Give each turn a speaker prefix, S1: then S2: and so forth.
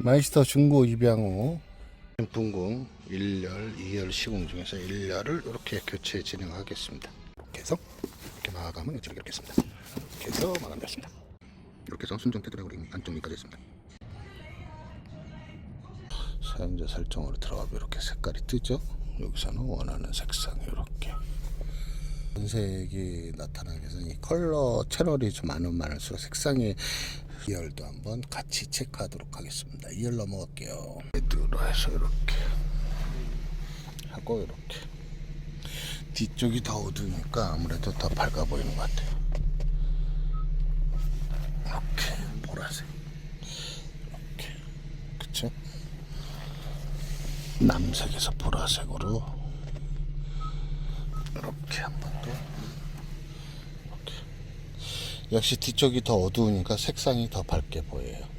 S1: 마이스터 중고 입양 후 분궁 1열, 2열 시공 중에서 1열을 이렇게 교체 진행하겠습니다. 이렇게 이렇게 마감은 이렇게 하겠습니다. 이렇게 마감되었습니다. 이렇게 해서 순정 테드레고링 안쪽까지 했습니다. 사용자 설정으로 들어가면 이렇게 색깔이 뜨죠. 여기서는 원하는 색상 이 렇게 색이 나타나기 위해서 이 컬러 채널이 좀 많으면 많을수록 색상이 2열도 한번 같이 체크하도록 하겠습니다. 2열 넘어갈게요. 레드로 해서 이렇게 하고 이렇게 뒤쪽이 더 어두우니까 아무래도 더 밝아 보이는 것 같아요. 이렇게 보라색 이렇게 그쵸? 남색에서 보라색으로 이렇게 한번 더 이렇게 역시 뒤쪽이 더 어두우니까 색상이 더 밝게 보여요